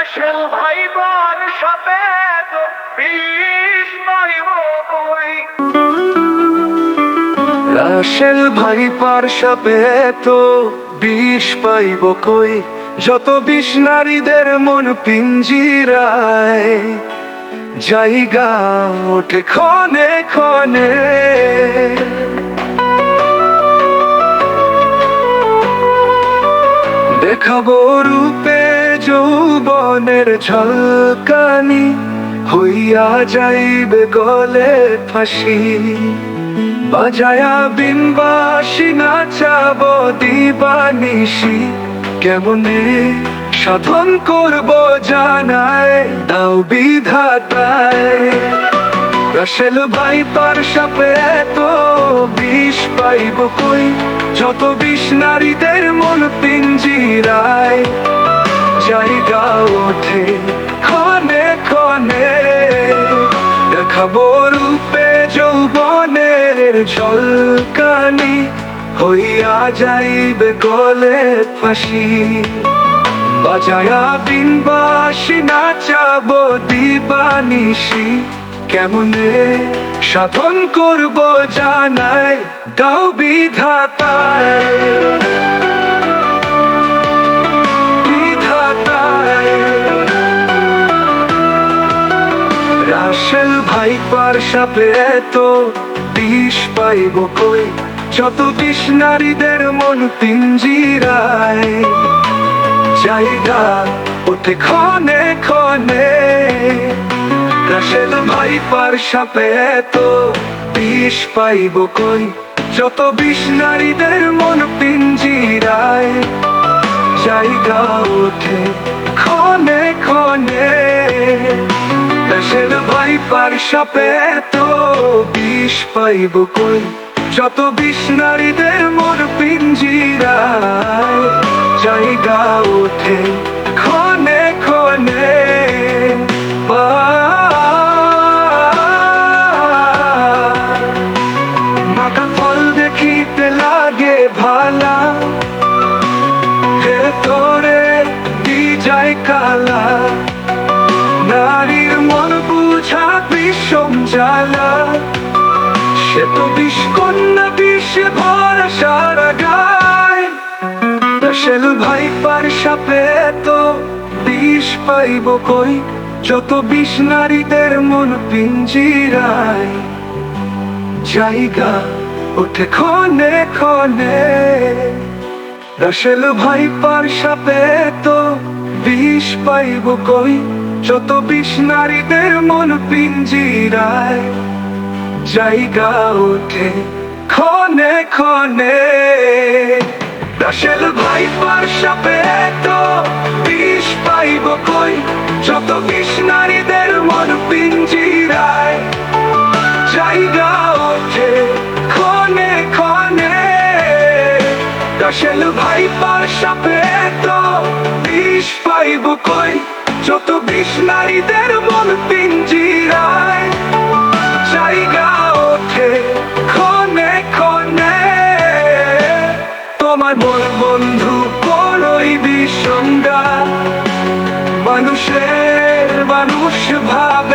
Russell ভাই বন সপেত বিষ নইব কই রাশেল ভাই সাপে তো বিষ পাইব কই? যত বিষ নারীদের মন পিঞ্জিরায়, জায়গা ওঠে ক্ষণে ক্ষণে। দেখাবো যৌবনের ঝলকানি হইয়া যাইবে গলে ফাঁসি। বাজায়া বিনবাসী নাচাব দিবানিসি কেমনে সাধন করব জানায় দাও বিধাতায়। রাসেল ভাই পার সাপে এত বিষ পাইব কই? যত বিষ নারীদের মন পিঞ্জিরায়। জায়গা ওঠে, ক্ষণে ক্ষণে। দেখাবো রূপে যৌবনের ঝলকানি, হইয়া যাইবে গলে ফাঁসি। বাজায়া বিনবাসী নাচাব দিবানিসি কেমনে সাধন করব জানাই দাও বিধাতায়। রাসেল ভাই পার সাপে এত বিষ পাইব কই? যত বিষ নারীদের মন পিঞ্জিরায়। জায়গা ওঠে ক্ষণে ক্ষণে। রাসেল ভাই পার সাপে এত বিষ পাইব কই? যত বিষ নারীদের মন পিঞ্জিরায়। জায়গা ওঠে ক্ষণে ক্ষণে। দেশের ভাই পার সাপে তো বিষ পাইব কই? যত বিষ নারীদের মোর যাই জায়গা ওঠে জ্বালা। সে তো বিষ কন্যা বিষে ভরা সারা গায়। রাসেল ভাই পার সাপে তো বিষ পাইব কই? যত বিষ নারীদের মন পিঞ্জিরায়। জায়গা ওঠে ক্ষণে ক্ষণে। রাসেল ভাই পার সাপে তো বিষ পাইব কই? যত বিষ নারীদের মন পিঞ্জিরায়, জায়গা ওঠে ক্ষণে ক্ষণে। রাসেল ভাই সাপে তো বিষ পাইব কই? যত বিষ নারীদের মন পিঞ্জিরায়, জায়গা ওঠে ক্ষণে ক্ষণে। রাসেল ভাই সাপে তো বিষ পাইব কই? যত বিষ নারীদের মন পিঞ্জিরায় জায়গা ওঠে ক্ষণে ক্ষণে। তোমার মন বন্ধু বড়ই বিষঙ্গা মানুষের মানুষ ভাবে